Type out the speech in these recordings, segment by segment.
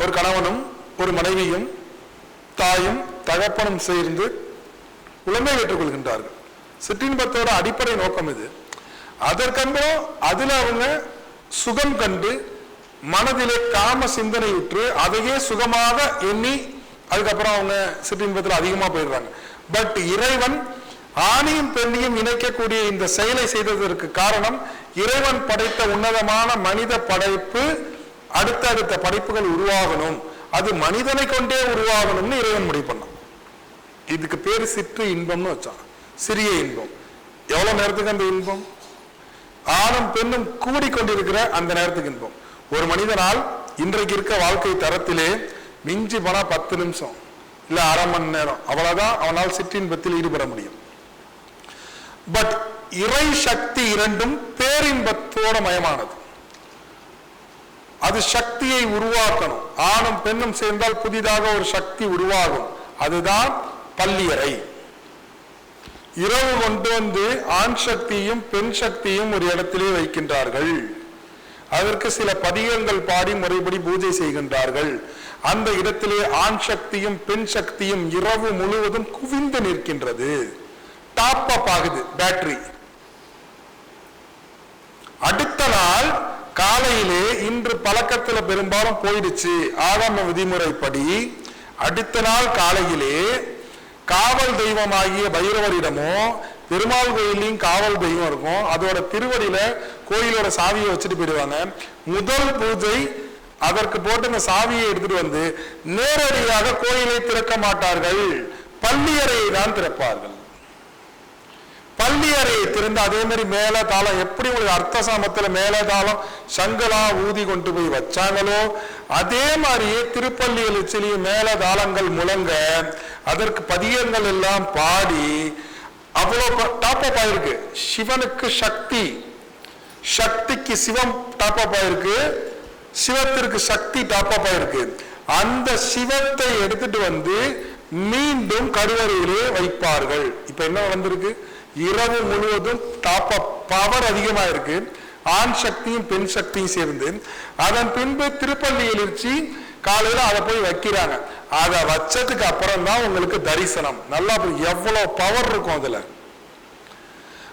ஒரு கணவனும் ஒரு மனைவியும் தாயும் தகப்பனும் சேர்ந்து குழந்தை பெற்றுக்கொள்கின்றார்கள் சிற்றின்பத்தோட அடிப்படை நோக்கம் இது. அதற்கப்புறம் அதுல அவங்க சுகம் கண்டு மனதிலே காம சிந்தனையுற்று அதையே சுகமாக எண்ணி அதுக்கப்புறம் அவங்க சிற்றின்பத்தில் அதிகமா போயிடுறாங்க. பட் இறைவன் ஆணியும் பெண்ணையும் இணைக்கக்கூடிய இந்த செயலை செய்ததற்கு காரணம் இறைவன் படைத்த உன்னதமான மனித படைப்பு அடுத்தடுத்த படைப்புகள் உருவாகணும். அது மனிதனை கொண்டே உருவாகணும்னு இறைவன் முடிவு பண்ணான். இதுக்கு பேர் சிற்று இன்பம்னு வச்சான் சிறிய இன்பம். எவ்வளவு நேரத்துக்கு அந்த இன்பம்? ஆணும் பெண்ணும் கூடிக்கொண்டிருக்கிற அந்த நேரத்துக்கு இன்பம். ஒரு மனிதனால் இன்றைக்கு இருக்க வாழ்க்கை தரத்திலே மிஞ்சி போனா பத்து நிமிஷம் இல்ல அரை மணி நேரம் அவ்வளவுதான் அவனால் சிற்றின்பத்தில் ஈடுபட முடியும். பட் இறை சக்தி இரண்டும் பேரின்பத்தோட மயமானது. அது சக்தியை உருவாக்கணும். ஆணும் பெண்ணும் சேர்ந்தால் புதிதாக ஒரு சக்தி உருவாகும். அதுதான் பள்ளியறை இரவு கொண்டு வந்து ஆண் சக்தியும் பெண் சக்தியும் ஒரு இடத்திலே வைக்கின்றார்கள். அதற்கு சில பதிகங்கள் பாடி முறைப்படி பூஜை செய்கின்றார்கள். அந்த இடத்திலே ஆண் சக்தியும் பெண் சக்தியும் இரவு முழுவதும் குவிந்து நிற்கின்றது. டாப் அப் ஆகுது பேட்டரி அடுத்த நாள் காலையிலே இன்று பழக்கத்துல பெரும்பாலும் போயிடுச்சு. ஆகம விதிமுறைப்படி அடுத்த நாள் காலையிலே காவல் தெய்வமாகிய பைரவரிடமும் பெருமாள் கோயிலையும் காவல் தெய்வம் இருக்கும். அதோட திருவடியில கோயிலோட சாவியை வச்சுட்டு போயிடுவாங்க. முதல் பூஜை அதற்கு போட்டு இந்த சாவியை எடுத்துட்டு வந்து நேரடியாக கோயிலை திறக்க மாட்டார்கள். பள்ளியறையை தான் திறப்பார்கள். பள்ளி அறையை திறந்து அதே மாதிரி மேலே தாளம் எப்படி உங்களுக்கு அர்த்த சாமத்தில் மேலே தாளம் சங்கலா ஊதி கொண்டு போய் வச்சாங்களோ அதே மாதிரியே திருப்பள்ளி எழுச்சிலையும் மேலே தாளங்கள் முழங்க அதற்கு பதியங்கள் எல்லாம் பாடி அவ்வளோ டாப் அப் ஆயிருக்கு. சிவனுக்கு சக்தி. சக்திக்கு சிவம் டாப் அப் ஆயிருக்கு. சிவத்திற்கு சக்தி டாப் அப் ஆயிருக்கு. அந்த சிவத்தை எடுத்துட்டு வந்து மீண்டும் கருவறையிலே வைப்பார்கள். இப்ப என்ன வந்திருக்கு இரவு முழுவதும் டாப் அப் பவர் அதிகமாக இருக்கு ஆண் சக்தியும் பெண் சக்தியும் சேர்ந்து. அதன் பின்பு திருப்பள்ளி எழுச்சி காலையில அதை போய் வைக்கிறாங்க. அதை வச்சதுக்கு அப்புறம் தான் உங்களுக்கு தரிசனம். நல்லா எவ்வளோ எவ்வளவு பவர் இருக்கும் அதுல.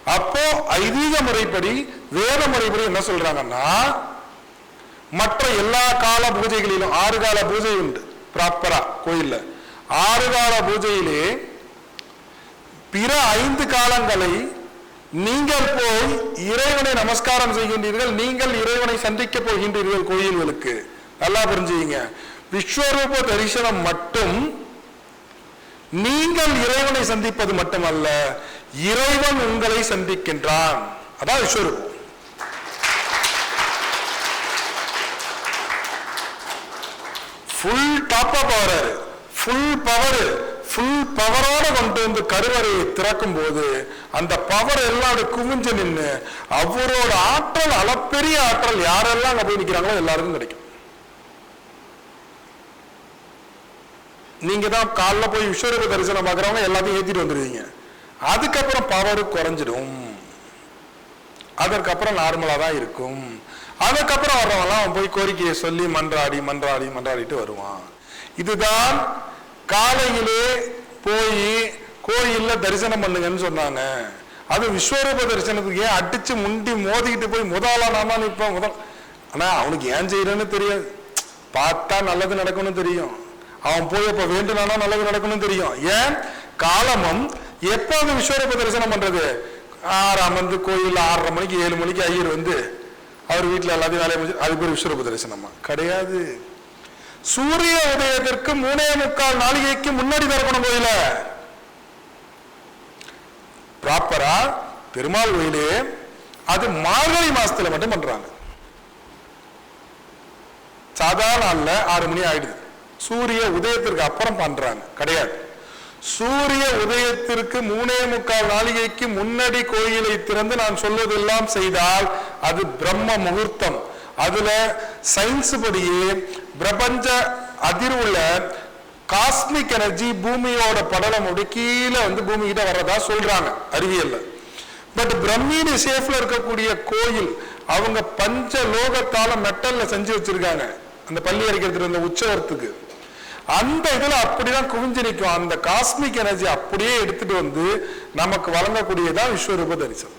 அப்போ ஐதீக முறைப்படி வேத முறைப்படி என்ன சொல்றாங்கன்னா மற்ற எல்லா கால பூஜைகளிலும் ஆறு கால பூஜை உண்டு. ப்ராப்பரா கோயில்ல. ஆறு கால பூஜையிலே பிற ஐந்து காலங்களை நீங்கள் போய் இறைவனை நமஸ்காரம் செய்கின்றீர்கள் நீங்கள் இறைவனை சந்திக்க போகின்றீர்கள் கோயில்களுக்கு. நல்லா புரிஞ்சுங்க விஸ்வரூப தரிசனம் மட்டும் நீங்கள் இறைவனை சந்திப்பது மட்டுமல்ல இறைவன் உங்களை சந்திக்கின்றான். அதான் விஸ்வரூபம். ஃபுல் டாப் அப் ஆகிறாரு ஃபுல் பவர் ஃபுல் பவரோட கொண்டு வந்து கருவறையை திறக்கும் போது அந்த பவர் எல்லாம் குவிஞ்சு நின்று அவரோட ஆற்றல் அளப்பெரிய ஆற்றல் யாரெல்லாம் அங்க போய் நிக்கிறாங்களோ எல்லாருக்கும் கிடைக்கும். நீங்க தான் காலைல போய் விஸ்வரூப தரிசனம் பார்க்குறவங்க எல்லாத்தையும் ஏற்றிட்டு வந்துடுவீங்க அதுக்கப்புறம் பவர் குறைஞ்சிடும். அதற்கப்புறம் நார்மலா தான் இருக்கும். அதுக்கப்புறம் வர்றவங்களாம் போய் கோரிக்கையை சொல்லி மன்றாடி மன்றாடி மன்றாடிட்டு வருவான். இதுதான் காலையிலே போய் கோயிலில் தரிசனம் பண்ணுங்கன்னு சொன்னாங்க. அது விஸ்வரூப தரிசனத்துக்கு ஏன் அடிச்சு முண்டி மோதிக்கிட்டு போய் முதலா நாம நிற்போம் முதல் ஆனால் அவனுக்கு ஏன் செய்யறன்னு தெரியாது. பார்த்தா நல்லது நடக்கும்னு தெரியும். அவன் போய் இப்போ வேண்டுனானா நல்லது நடக்கும்னு தெரியும். ஏன்? காலமும் எப்போ அந்த விஸ்வரூப தரிசனம் பண்ணுறது ஆறாம் வந்து கோயில் ஆறரை மணிக்கு ஏழு மணிக்கு ஐயர் வந்து அவர் வீட்டில் எல்லாத்தையும் வேலையை முடிச்சு அது பேர் விஸ்வரூப தரிசனமா? கிடையாது. சூரிய உதயத்திற்கு மூணே முக்கால் நாளிகைக்கு முன்னாடி திறக்கணும் கோயில. ப்ராப்பரா பெருமாள் கோயிலே அது மார்கழி மாசத்துல மட்டும் பண்றாங்க. சாதாரண நாள்ல ஆறு மணி ஆயிடுது. சூரிய உதயத்திற்கு அப்புறம் பண்றாங்க. கிடையாது. சூரிய உதயத்திற்கு மூணே முக்கால் நாளிகைக்கு முன்னாடி கோயிலை திறந்து நான் சொல்வதெல்லாம் செய்தால் அது பிரம்ம முகூர்த்தம். அதுல சயின்ஸ் படியே பிரபஞ்ச அதிர்வுல காஸ்மிக் எனர்ஜி பூமியோட படலம் அப்படி கீழே வந்து பூமி கிட்ட வர்றதா சொல்றாங்க அறிவியல்ல. பட் பிரம்மீனி சேஃப்ல இருக்கக்கூடிய கோயில் அவங்க பஞ்ச லோகத்தால மெட்டல்ல செஞ்சு வச்சிருக்காங்க. அந்த பள்ளி அரைக்கிறதுக்கு இருந்த உற்சவத்துக்கு அந்த இதுல அப்படிதான் குவிஞ்சு நிற்கும் அந்த காஸ்மிக் எனர்ஜி அப்படியே எடுத்துட்டு வந்து நமக்கு வழங்கக்கூடியதான் விஸ்வரூப தரிசனம்.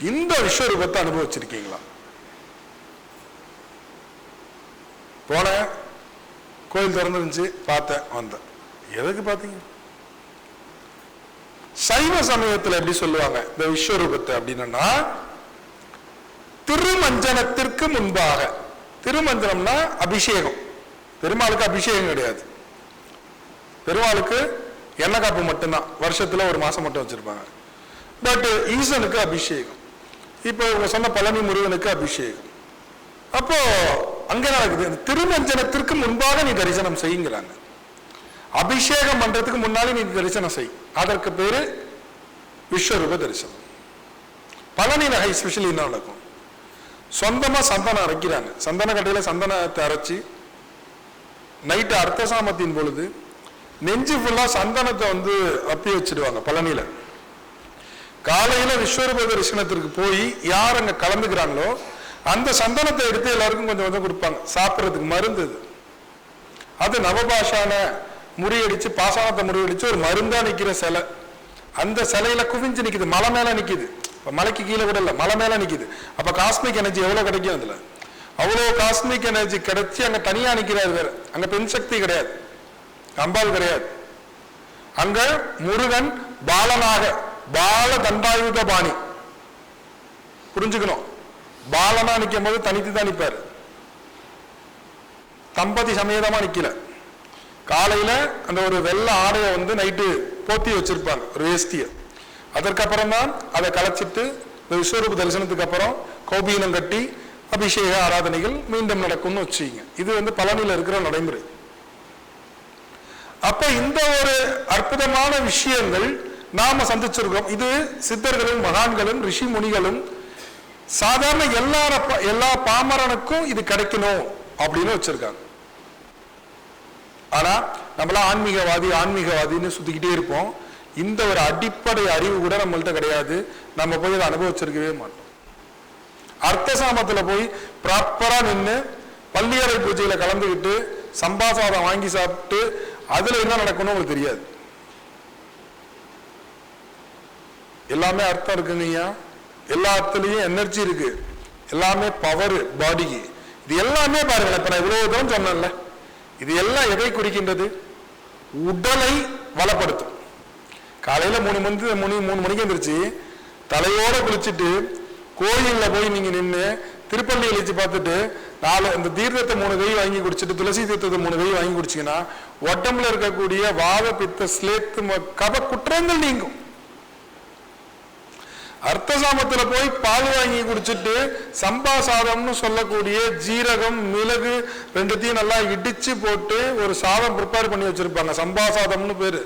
இந்த விஸ்வரூபத்தை அனுபவிச்சிருக்கீங்களா? போனேன். கோயில் திறந்துருந்துச்சு பார்த்தேன் வந்தேன். எதுக்கு பார்த்தீங்க? சைவ சமயத்துல எப்படி சொல்லுவாங்க இந்த விஸ்வரூபத்தை அப்படின்னா திருமஞ்சனத்திற்கு முன்பாக. திருமஞ்சனம்னா அபிஷேகம். பெருமாளுக்கு அபிஷேகம் கிடையாது. பெருமாளுக்கு எண்ணெய் காப்பு மட்டும்தான். வருஷத்துல ஒரு மாசம் மட்டும் வச்சிருப்பாங்க. பட் ஈசனுக்கு அபிஷேகம். இப்போ இவங்க சொன்ன பழனி முருகனுக்கு அபிஷேகம். அப்போ அங்கே நடக்குது. திருமஞ்சனத்திற்கு முன்பாக நீ தரிசனம் செய்யுங்கிறாங்க. அபிஷேகம் பண்றதுக்கு முன்னாடி நீ தரிசனம் செய். அதற்கு பேரு விஸ்வரூப தரிசனம். பழனி நகை ஸ்பெஷலி என்ன நடக்கும். சொந்தமா சந்தனம் அரைக்கிறாங்க. சந்தன கட்டையில சந்தனத்தை அரைச்சி நைட்டு அர்த்த சாமத்தின் பொழுது நெஞ்சு ஃபுல்லா சந்தனத்தை வந்து அப்பி வச்சிடுவாங்க பழனியில. காலையில் விஸ்வரூப தரிசனத்திற்கு போய் யார் அங்கே கலந்துக்கிறாங்களோ அந்த சந்தனத்தை எடுத்து எல்லாருக்கும் கொஞ்சம் கொஞ்சம் கொடுப்பாங்க. சாப்பிட்றதுக்கு மருந்து அது. நவபாஷான முறியடிச்சு பாசானத்தை முறியடிச்சு ஒரு மருந்தா நிற்கிற சிலை. அந்த சிலையில குவிஞ்சு நிற்கிது மலை மேல நிற்கிது இப்போ மலைக்கு கீழே கூட இல்லை மலை மேல நிற்கிது அப்போ காஸ்மிக் எனர்ஜி எவ்வளோ கிடைக்கும் அதில்? அவ்வளோ காஸ்மிக் எனர்ஜி கிடைச்சி அங்கே தனியாக நிற்கிறாரு வேற. அங்கே பெண் சக்தி கிடையாது. அம்பாள் கிடையாது. அங்க முருகன் பாலனாக பால தண்டாயுத பாணி புரிஞ்சுக்கணும். பாலனா நிக்கும் போது தனித்து தான் நிற்பார் தம்பதி சமேதமா நிக்கல. காலையில அந்த ஒரு வெள்ளை ஆடையை வந்து நைட்டு போத்தி வச்சிருப்பாங்க ஒரு வேஷ்டிய. அதற்கப்புறம் தான் அதை களைச்சிட்டு இந்த விஸ்வரூப தரிசனத்துக்கு அப்புறம் கோபீனம் கட்டி அபிஷேக ஆராதனைகள் மீண்டும் நடக்கும்னு வச்சுங்க இது வந்து பழனியில இருக்கிற நடைமுறை. அப்ப இந்த ஒரு அற்புதமான விஷயங்கள் நாம சந்திச்சிருக்கோம் இது சித்தர்களும் மகான்களும் ரிஷி முனிகளும் சாதாரண எல்லார எல்லா பாமரனுக்கும் இது கிடைக்கணும் அப்படின்னு வச்சிருக்காங்க. ஆனா நம்மளாம் ஆன்மீகவாதி ஆன்மீகவாதின்னு சுத்திக்கிட்டே இருப்போம். இந்த ஒரு அடிப்படை அறிவு கூட நம்மள்கிட்ட கிடையாது. நம்ம போய் அதை அனுபவிச்சிருக்கவே மாட்டோம். அர்த்த சாமத்துல போய் ப்ராப்பரா நின்று பள்ளியறை பூஜையில கலந்துக்கிட்டு சம்பாசாதம் வாங்கி சாப்பிட்டு அதுல என்ன நடக்கணும் உங்களுக்கு தெரியாது. எல்லாமே அர்த்தம் இருக்குங்கய்யா எல்லா எனர்ஜி இருக்கு. எல்லாமே பவர் பாடிக்கு இது எல்லாமே பாருங்களேன் இப்போ நான் இவ்வளோ தூரம் சொன்னேன்ல. இது எல்லாம் எதை குறிக்கின்றது? உடலை வளப்படுத்தும். காலையில் மூணு மணி மூணு மூணு மணிக்கு எந்திரிச்சு தலையோடு குளிச்சுட்டு கோயிலில் போய் நீங்கள் நின்று திருப்பள்ளி எழுச்சி பார்த்துட்டு நாலு இந்த தீர்த்தத்தை மூணு கை வாங்கி குடிச்சிட்டு துளசி தீர்த்தத்தை மூணு கை வாங்கி குடிச்சீங்கன்னா உடம்புல இருக்கக்கூடிய வாத பித்த ஸ்லேத்து ம- கப குற்றங்கள் நீங்கும். அர்த்தசாமத்துல போய் பால் வாங்கி குடிச்சிட்டு சம்பா சாதம்னு சொல்லக்கூடிய ஜீரகம் மிளகு ரெண்டுத்தையும் நல்லா இடிச்சு போட்டு ஒரு சாதம் ப்ரிப்பேர் பண்ணி வச்சிருப்பாங்க. சம்பா சாதம்னு பேரு.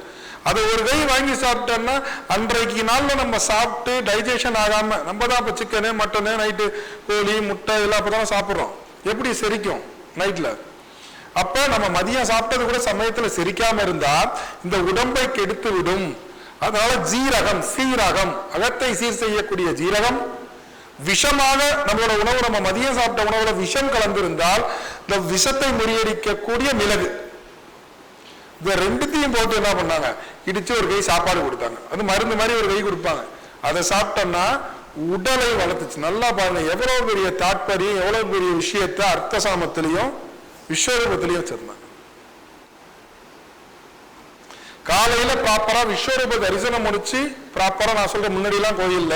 அதை ஒரு கை வாங்கி சாப்பிட்டோம்னா அன்றைக்கு நாளில் நம்ம சாப்பிட்டு டைஜஷன் ஆகாம நம்ம தான் இப்போ சிக்கனு மட்டனு நைட்டு கோழி முட்டை இதெல்லாம் அப்போ தான் சாப்பிட்றோம். எப்படி செரிக்கும் நைட்டில் அப்போ நம்ம மதியம் சாப்பிட்டது கூட சமயத்தில் செரிக்காமல் இருந்தால் இந்த உடம்பை கெடுத்து விடும் அதனால ஜீரகம் சீரகம் அகத்தை சீர் செய்யக்கூடிய ஜீரகம். விஷமாக நம்மளோட உணவு நம்ம மதியம் சாப்பிட்ட உணவுல விஷம் கலந்திருந்தால் இந்த விஷத்தை முறியடிக்கக்கூடிய மிளகு. இந்த ரெண்டுத்தையும் போட்டு என்ன பண்ணாங்க? இடிச்சு ஒரு கை சாப்பாடு கொடுத்தாங்க. அது மருந்து மாதிரி ஒரு கை கொடுப்பாங்க. அதை சாப்பிட்டோம்னா உடலை வளர்த்துச்சு. நல்லா பாருங்க எவ்வளவு பெரிய தாற்பயம் எவ்வளவு பெரிய விஷயத்தை அர்த்த சாமத்திலையும் விஸ்வரூபத்திலையும் வச்சிருந்தாங்க. காலையில ப்ராப்பரா விஸ்வரூப தரிசனம் முடிச்சு ப்ராப்பரா நான் சொல்ற முன்னாடி எல்லாம் கோயில்ல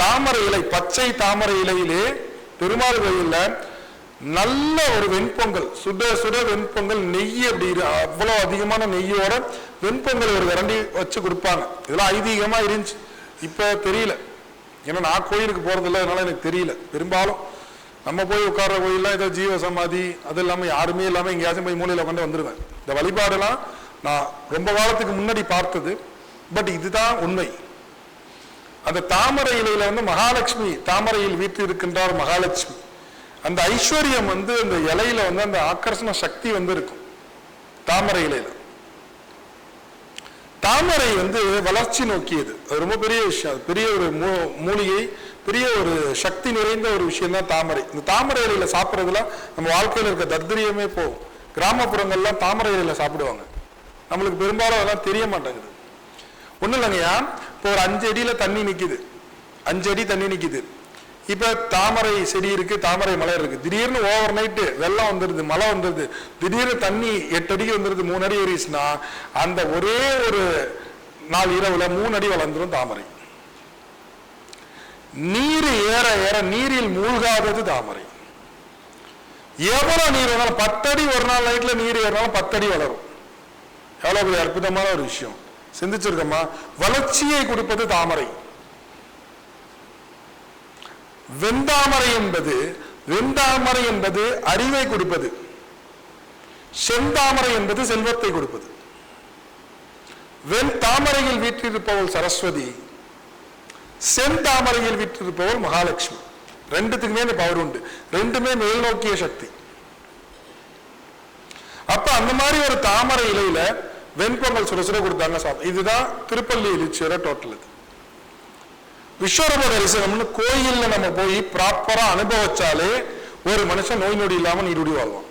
தாமரை இலை பச்சை தாமரை இலையிலே பெருமாள் கோயில்ல நல்ல ஒரு வெண்பொங்கல் சுட சுட வெண்பொங்கல் நெய் அப்படி அவ்வளோ அதிகமான நெய்யோட வெண்பொங்கல் ஒரு விரண்டி வச்சு கொடுப்பாங்க. இதெல்லாம் ஐதீகமா இருந்துச்சு. இப்போ தெரியல. ஏன்னா நான் கோயிலுக்கு போறதில்ல அதனால எனக்கு தெரியல. பெரும்பாலும் நம்ம போய் உட்கார்ற கோயில்லாம் ஏதோ ஜீவ சமாதி அது இல்லாமல் யாருமே இல்லாமல் எங்கேயாச்சும் போய் மூலையில் உட்காந்து வந்துடுவேன் இந்த வழிபாடுலாம் நான் ரொம்ப காலத்துக்கு முன்னாடி பார்த்தது பட் இதுதான் உண்மை. அந்த தாமரை இலையில வந்து மகாலட்சுமி தாமரையில் வீட்டு இருக்கின்றார் மகாலட்சுமி. அந்த ஐஸ்வர்யம் வந்து அந்த இலையில வந்து அந்த ஆக்கர்ஷண சக்தி வந்து இருக்கும் தாமரை இலையில. தாமரை வந்து வளர்ச்சி நோக்கியது. அது ரொம்ப பெரிய விஷயம். அது பெரிய ஒரு மூ- மூலிகை பெரிய ஒரு சக்தி நிறைந்த ஒரு விஷயம் தான் தாமரை. இந்த தாமரை இலையில சாப்பிட்றதுல நம்ம வாழ்க்கையில் இருக்க தர்திரியமே போகும். கிராமப்புறங்கள்லாம் தாமரை இலையில சாப்பிடுவாங்க. நம்மளுக்கு பெரும்பாலும் அதெல்லாம் தெரிய மாட்டேங்குது. ஒன்றும் இல்லைங்கய்யா இப்போ ஒரு அஞ்சு அடியில் தண்ணி நிற்கிது அஞ்சு அடி தண்ணி நிற்கிது இப்போ தாமரை செடி இருக்கு தாமரை மலை இருக்கு. திடீர்னு ஓவர் நைட்டு வெள்ளம் வந்துடுது மழை வந்துடுது திடீர்னு தண்ணி எட்டு அடிக்கு வந்துடுது மூணு அடி ஏறிச்சுன்னா அந்த ஒரே ஒரு நாள் இரவுல மூணு அடி வளர்ந்துரும் தாமரை. நீர் ஏற ஏற நீரில் மூழ்காதது தாமரை. எவ்வளோ நீர் வேணாலும் பத்தடி ஒரு நாள் நைட்ல நீர் ஏறினாலும் பத்தடி வளரும். எவ்வளோ பெரிய அற்புதமான ஒரு விஷயம். சிந்திச்சிருக்கோமா வளர்ச்சியை கொடுப்பது தாமரை. வெந்தாமரை என்பது வெந்தாமரை என்பது அறிவை கொடுப்பது செந்தாமரை என்பது செல்வத்தை கொடுப்பது வெண் தாமரையில் வீற்றிருப்பவள் சரஸ்வதி செந்தாமரையில் வீற்றிருப்பவள் மகாலட்சுமி. ரெண்டுத்துக்குமே இந்த பவர் உண்டு. ரெண்டுமே மேல் நோக்கிய சக்தி. அப்ப அந்த மாதிரி ஒரு தாமரை இலையில வெண்பொங்கல் சுட சுட கொடுத்தாங்க சாப்பிடும் இதுதான் திருப்பள்ளி எழுச்சியோட டோட்டல் இது. விஸ்வரூப தரிசனம்னு கோயில்ல நம்ம போய் ப்ராப்பரா அனுபவிச்சாலே ஒரு மனுஷன் நோய் நொடி இல்லாமல் நீடுடி வாழ்வான்.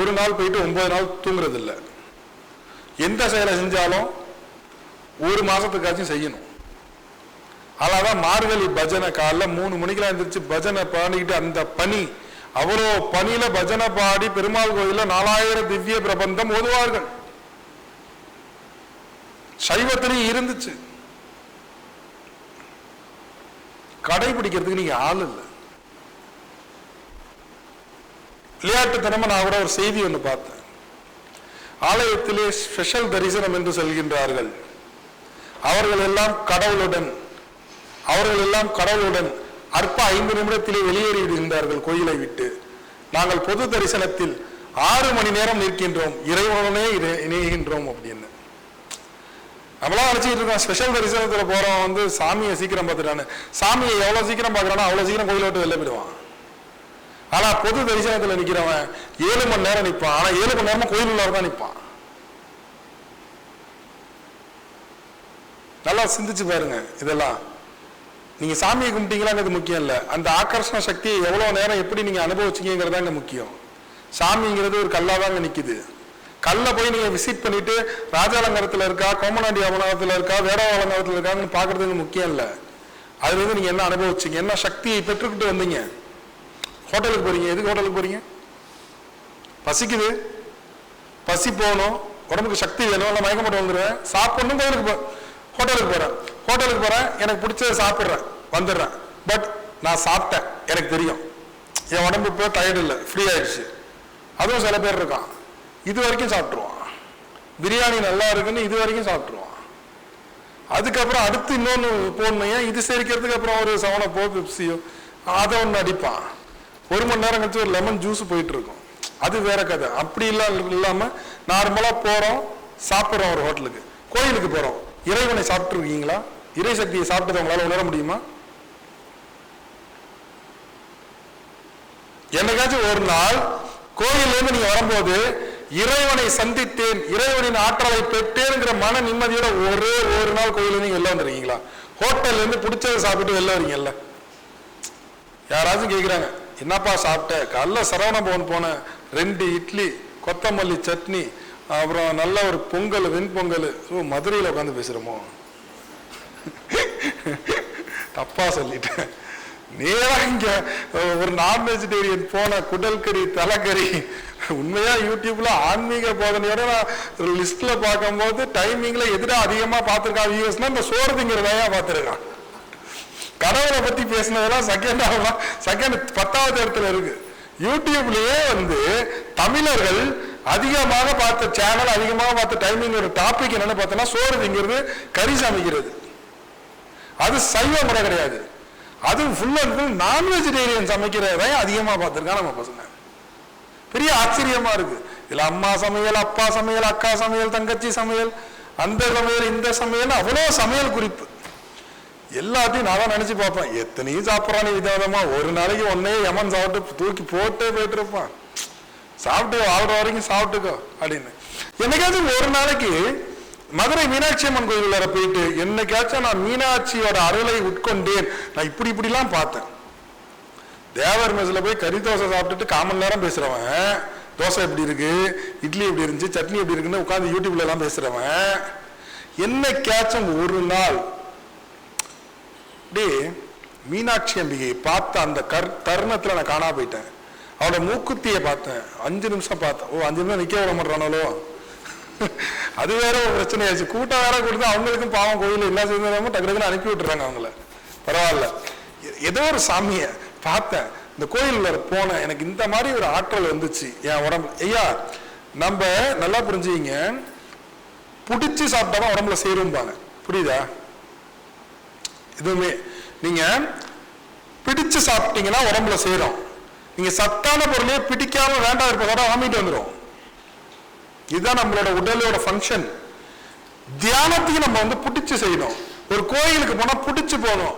ஒரு நாள் போயிட்டு ஒன்பது நாள் தூங்குறது இல்லை எந்த செயலை செஞ்சாலும் ஒரு மாசத்துக்காச்சும் செய்யணும். அதான் மார்கழி பஜனை காலைல மூணு மணிக்கெல்லாம் எழுந்திரிச்சு பஜனை பாடிக்கிட்டு அந்த பனி அவ்வளோ பணியில பஜனை பாடி பெருமாள் கோயிலில் நாலாயிரம் திவ்ய பிரபந்தம் ஓதுவார்கள். சைவத்திலையும் இருந்துச்சு. கடைபிடிக்கிறதுக்கு நீங்க ஆள் இல்லை. விளையாட்டுத்தனமா நான் கூட ஒரு செய்தி ஒன்று பார்த்தேன். ஆலயத்திலே ஸ்பெஷல் தரிசனம் என்று சொல்கின்றார்கள். அவர்கள் எல்லாம் கடவுளுடன் அவர்கள் எல்லாம் கடவுளுடன் அற்ப ஐந்து நிமிடத்திலே வெளியேறி விடுகின்றார்கள் கோயிலை விட்டு. நாங்கள் பொது தரிசனத்தில் ஆறு மணி நேரம் நிற்கின்றோம். இறைவனுடனே இணை- இணைகின்றோம் அப்படின்னு. நம்மளாம் நினைச்சிட்டு இருக்கோம் ஸ்பெஷல் தரிசனத்துல போகிறவன் வந்து சாமியை சீக்கிரம் பார்த்துட்டான்னு சாமியை எவ்வளவு சீக்கிரம் பார்க்கறானோ அவ்வளவு சீக்கிரம் கோயிலை விட்டு வெளில போயிடுவான். ஆனா பொது தரிசனத்துல நிக்கிறவன் ஏழு மணி நேரம் நிற்பான். ஆனா ஏழு மணி நேரமும் கோயில் உள்ளார தான் நிற்பான். நல்லா சிந்திச்சு பாருங்க இதெல்லாம். நீங்கள் சாமியை கும்பிட்டீங்களாங்கிறது முக்கியம் இல்லை? அந்த ஆக்கர்ஷண சக்தியை எவ்வளோ நேரம் எப்படி நீங்கள் அனுபவிச்சிங்கிறது அங்கே முக்கியம். சாமிங்கிறது ஒரு கல்லாதாங்க நிற்கிது கல்லை போய் நீங்கள் விசிட் பண்ணிட்டு ராஜாலங்கரத்தில் இருக்கா கோமநாடி அமலாகத்துல இருக்கா வேடாவலங்கரத்துல இருக்காங்கன்னு பார்க்குறதுக்கு முக்கியம் இல்லை. அதுலேருந்து நீங்கள் என்ன அனுபவிச்சிங்க? என்ன சக்தியை பெற்றுக்கிட்டு வந்தீங்க? ஹோட்டலுக்கு போகிறீங்க எதுக்கு ஹோட்டலுக்கு போகிறீங்க பசிக்குது. பசி போகணும். உடம்புக்கு சக்தி வேணும். இல்லை மயக்க வந்துடுவேன் சாப்பிடணும் கோயிலுக்கு போ ஹோட்டலுக்கு போகிறேன் ஹோட்டலுக்கு போகிறேன் எனக்கு பிடிச்சதை சாப்பிட்றேன் வந்துடுறேன். பட் நான் சாப்பிட்டேன் எனக்கு தெரியும். என் உடம்பு இப்போ டயர்டு இல்லை ஃப்ரீ ஆயிடுச்சு. அதுவும் சில பேர் இருக்கான். இது வரைக்கும் சாப்பிட்ருவான் பிரியாணி நல்லா இருக்குன்னு இது வரைக்கும் சாப்பிட்ருவான் அதுக்கப்புறம் அடுத்து இன்னொன்று போடணும். ஏன்? இது சேரிக்கிறதுக்கு அப்புறம் ஒரு சவனப்போ பெப்சியோ அதை ஒன்று அடிப்பான். ஒரு மணி நேரம் கழிச்சு ஒரு லெமன் ஜூஸ் போயிட்டு இருக்கும் அது வேற கதை. அப்படி இல்லாமல் இல்லாமல் நார்மலாக போகிறோம் சாப்பிட்றோம் ஒரு ஹோட்டலுக்கு கோயிலுக்கு போகிறோம் இறைவனை சாப்பிட்ருக்கீங்களா இறைசக்தியை இறை சக்தியை சாப்பிட்டதை உங்களால் உணர முடியுமா? என்னைக்காச்சும் ஒரு நாள் கோயிலேருந்து நீங்க வரும்போது இறைவனை சந்தித்தேன் இறைவனின் ஆற்றலை பெற்றேங்கிற மன நிம்மதியோட ஒரே ஒரு நாள் கோயில்ல நீங்க வெளில வந்துருக்கீங்களா? ஹோட்டல்ல இருந்து பிடிச்சதை சாப்பிட்டு வெளில வரீங்கல்ல. யாராச்சும் கேட்குறாங்க என்னப்பா சாப்பிட்ட? காலைல சரவண பவன் போனேன் ரெண்டு இட்லி கொத்தமல்லி சட்னி அப்புறம் நல்ல ஒரு பொங்கல் வெண்பொங்கல் ஓ மதுரையில் உட்காந்து பேசுகிறோமோ தப்பா சொல்லிட்டேன். நேரம் இங்க ஒரு நான் வெஜிடேரியன் போன குடல் கறி தலைக்கறி. உண்மையா யூடியூப்ல ஆன்மீக போதனையோட நான் லிஸ்ட்ல பார்க்கும்போது டைமிங்ல எதிரா அதிகமா பார்த்திருக்கான் வியூஸ்னா இந்த சோறு திங்கிறதையா பார்த்திருக்கான். கடவுளை பத்தி பேசினதெல்லாம் செகண்ட் ஆகலாம் செகண்ட் பத்தாவது இடத்துல இருக்கு. யூடியூப்லயே வந்து தமிழர்கள் அதிகமாக பார்த்த சேனல் அதிகமாக பார்த்த டைமிங் ஒரு டாபிக் என்னன்னு பார்த்தோம்னா சோறு திங்கிறது கறி சமைக்கிறது. அது சைவ முறை கிடையாது. அது ஃபுல் அண்ட் ஃபுல் நான் வெஜிடேரியன் சமைக்கிறதை அதிகமாக பார்த்துருக்கான் நம்ம பசங்க. பெரிய ஆச்சரியமாக இருக்குது இதில் அம்மா சமையல் அப்பா சமையல் அக்கா சமையல் தங்கச்சி சமையல் அந்த சமையல் இந்த சமையல் அவ்வளோ சமையல் குறிப்பு. எல்லாத்தையும் நான் தான் நினச்சி பார்ப்பேன். எத்தனையும் சாப்பிட்றானே விதவிதமாக ஒரு நாளைக்கு ஒன்னே யமன் சாப்பிட்டு தூக்கி போட்டே போயிட்டு இருப்பான். சாப்பிட்டு வாழ்ற வரைக்கும் சாப்பிட்டுக்கோ அப்படின்னு. என்னைக்காச்சும் ஒரு நாளைக்கு மதுரை மீனாட்சி அம்மன் கோயில் வர போயிட்டு என்னைக்காச்சும் நான் மீனாட்சியோட அருளை உட்கொண்டேன். நான் இப்படி இப்படிலாம் பார்த்தேன். தேவர் மெஸ்ல போய் கறி தோசை சாப்பிட்டுட்டு காமன் நேரம் பேசுறவன். தோசை எப்படி இருக்கு? இட்லி எப்படி இருந்துச்சு? சட்னி எப்படி இருக்குன்னு உட்காந்து யூடியூப்ல எல்லாம் பேசுறவன். என்னைக்காச்சும் ஒரு நாள். டே மீனாட்சி அம்பிகையை பார்த்த அந்த கர் தருணத்துல நான் காணா போயிட்டேன். அவளோட மூக்குத்தியை பார்த்தேன். அஞ்சு நிமிஷம் பார்த்தேன். ஓ அஞ்சு நிமிஷம் நிக்க விட மாட்டானோ அது வேற ஒரு பிரச்சனையாச்சு. கூட்டம் வேற கொடுத்து அவங்களுக்கும் பாவம் கோயில் எல்லா சேர்ந்தவங்க டக்கு டக்குன்னு அனுப்பி விட்டுறாங்க அவங்கள. பரவாயில்ல. ஏதோ ஒரு சாமியை பார்த்தேன். இந்த கோயில்ல போனேன். எனக்கு இந்த மாதிரி ஒரு ஆற்றல் வந்துச்சு. என் உடம்பு ஐயா நம்ம நல்லா புரிஞ்சுக்கிங்க. பிடிச்சி சாப்பிட்டாதான் உடம்புல சேரும்பாங்க. புரியுதா? எதுவுமே. நீங்க பிடிச்சு சாப்பிட்டீங்கன்னா உடம்புல சேரும். நீங்க சத்தான பொருளையே பிடிக்காம வேண்டாம் இருப்பதோட வாமிட்டு வந்துடும் இதுதான் நம்மளோட உடலோட ஃபங்க்ஷன் தியானத்துக்கு நம்ம வந்து பிடிச்சி செய்யணும். ஒரு கோயிலுக்கு போனால் பிடிச்சி போகணும்.